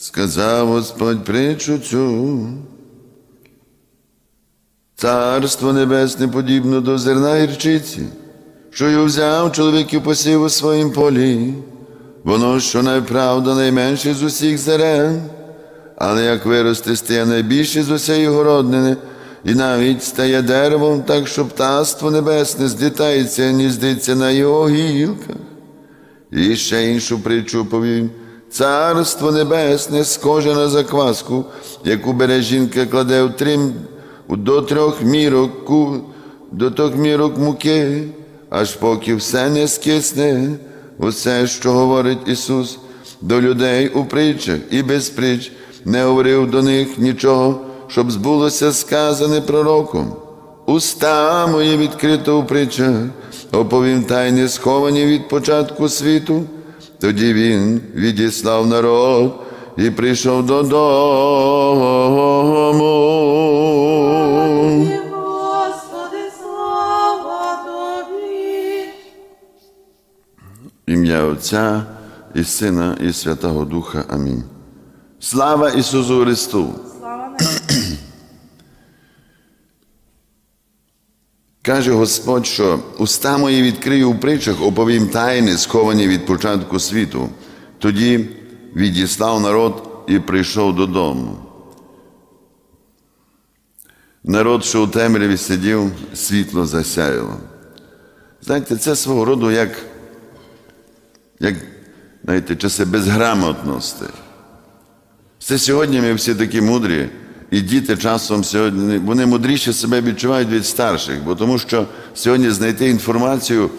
Сказав Господь притчу цю. Царство небесне подібно до зерна гірчиці, що й взяв чоловік і посів у своїм полі. Воно, що найправда, найменше з усіх зерен, але як виросте, стає найбільше з усієї городнини, і навіть стає деревом, так що птаство небесне злітається і гніздиться на його гілках. І ще іншу притчу повім. Царство небесне схоже на закваску, яку бере жінка, кладе в трим, до трьох мірок, до трьох мірок муки, аж поки все не скисне, усе, що говорить Ісус до людей у притчах і без притч, не говорив до них нічого, щоб збулося сказане пророком. Уста мої відкрито у притчах, оповім тайни, сховані від початку світу. Тоді він відіслав народ і прийшов додому. Господи, слава Тобі. Ім'я Отця і Сина, і Святого Духа. Амінь. Слава Ісусу Христу! Слава Небесна. Каже Господь, що уста мої відкрию у притчах, оповім тайни, сховані від початку світу. Тоді відіслав народ і прийшов додому. Народ, що у темряві сидів, світло засяяло. Знаєте, це свого роду як, як знаєте, часи безграмотності. Це сьогодні ми всі такі мудрі, і діти часом сьогодні вони мудріше себе відчувають від старших, бо тому що сьогодні знайти інформацію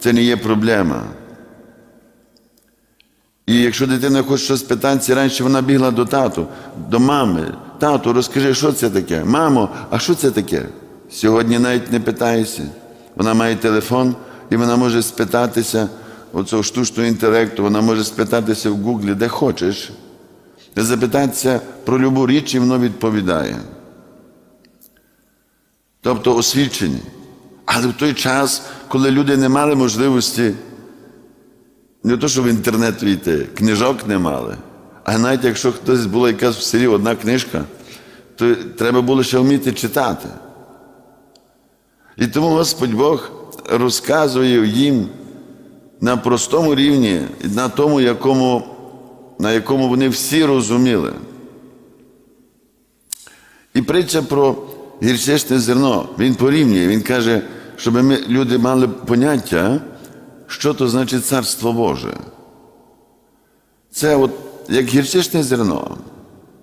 це не є проблема. І якщо дитина хоче щось питатися, раніше вона бігла до тату, до мами. Тату, розкажи, що це таке? Мамо, а що це таке? Сьогодні навіть не питаєшся. Вона має телефон і вона може спитатися оцього штучного інтелекту, вона може спитатися в Гуглі, де хочеш. Запитатися про любу річ і воно відповідає. Тобто освічені. Але в той час, коли люди не мали можливості, не то, що в інтернет війти, книжок не мали. А навіть якщо хтось була якась в селі одна книжка, то треба було ще вміти читати. І тому Господь Бог розказує їм на простому рівні, на тому, якому на якому вони всі розуміли. І притча про гірчичне зерно, він порівнює, він каже, щоб ми, люди мали поняття, що то значить Царство Боже. Це от як гірчичне зерно.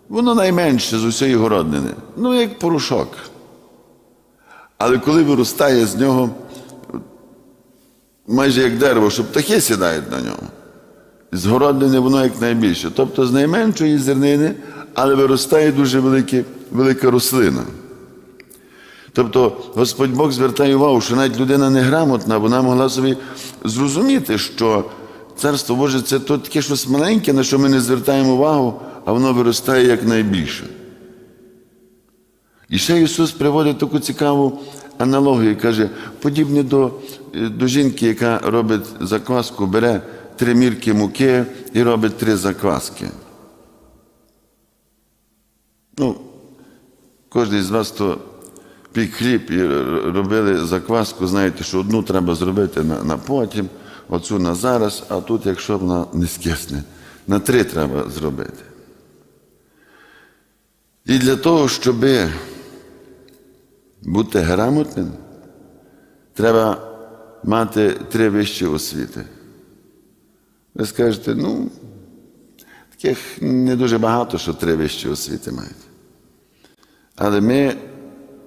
Воно найменше з усієї городнини, ну як порошок. Але коли виростає з нього, майже як дерево, що птахи сідають на ньому. З городини воно як найбільше. Тобто з найменшої зернини, але виростає дуже великі, велика рослина. Тобто Господь Бог звертає увагу, що навіть людина неграмотна, вона могла собі зрозуміти, що Царство Боже це то таке щось маленьке, на що ми не звертаємо увагу, а воно виростає як найбільше. І ще Ісус приводить таку цікаву аналогію, каже, подібне до, до жінки, яка робить закваску, бере три мірки муки і робить три закваски. Ну, кожен з вас то пік хліб і робили закваску, знаєте, що одну треба зробити на, на потім, оцю на зараз, а тут, якщо вона не скисне, на три треба зробити. І для того, щоб бути грамотним, треба мати три вищі освіти. Ви скажете, ну, таких не дуже багато, що три вищі освіти мають. Але ми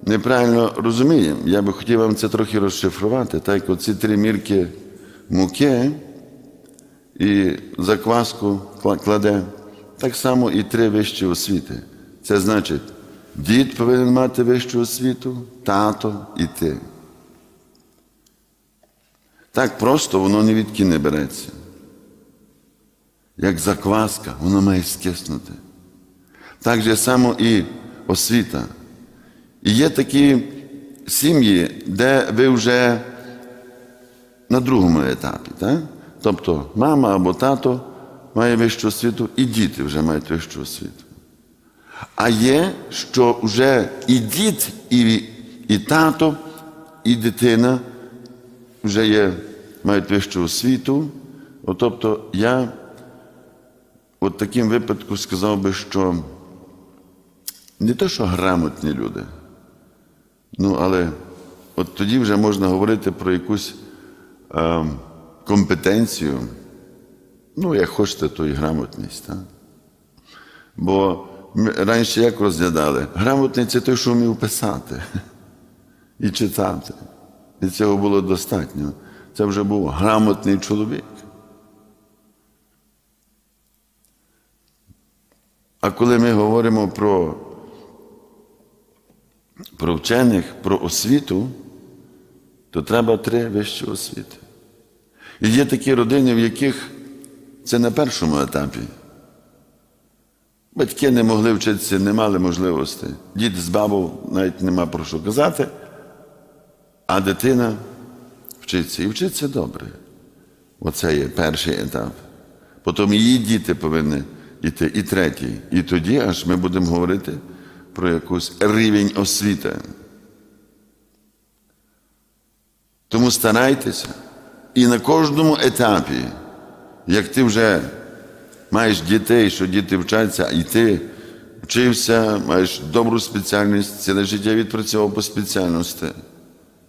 неправильно розуміємо. Я би хотів вам це трохи розшифрувати, так оці три мірки муки і закваску кладе, так само і три вищі освіти. Це значить, дід повинен мати вищу освіту, тато і ти. Так просто воно ні від не береться. Як закваска, воно має скиснути. Так же само і освіта. І є такі сім'ї, де ви вже на другому етапі. Так? Тобто мама або тато має вищу освіту, і діти вже мають вищу освіту. А є, що вже і дід, і, і тато, і дитина вже є, мають вищу освіту. От, тобто я от таким випадку сказав би, що не те, що грамотні люди, ну, але от тоді вже можна говорити про якусь е, компетенцію, ну, як хочете, то і грамотність. Так? Бо ми раніше як розглядали? Грамотний це той, що вмів писати і читати. І цього було достатньо. Це вже був грамотний чоловік. А коли ми говоримо про, про вчених, про освіту, то треба три вищі освіти. І є такі родини, в яких це на першому етапі. Батьки не могли вчитися, не мали можливості. Дід з бабою навіть нема про що казати, а дитина вчиться і вчиться добре. Оце є перший етап. Потім її діти повинні йти, і третій. І тоді аж ми будемо говорити про якийсь рівень освіти. Тому старайтеся і на кожному етапі, як ти вже маєш дітей, що діти вчаться, і ти вчився, маєш добру спеціальність, ціле життя відпрацьовував по спеціальності.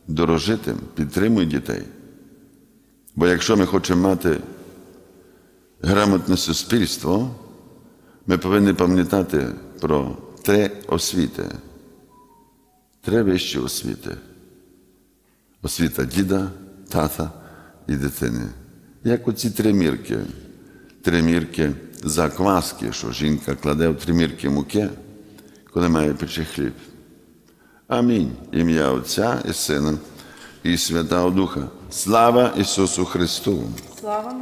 Дорожити, підтримуй дітей. Бо якщо ми хочемо мати грамотне суспільство, ми повинні пам'ятати про три освіти, три вищі освіти. Освіта діда, тата і дитини. Як оці три мірки. Три мірки закваски, що жінка кладе в три мірки муки, коли має пече хліб. Амінь. Ім'я Отця і Сина і Святого Духа. Слава Ісусу Христу! Слава.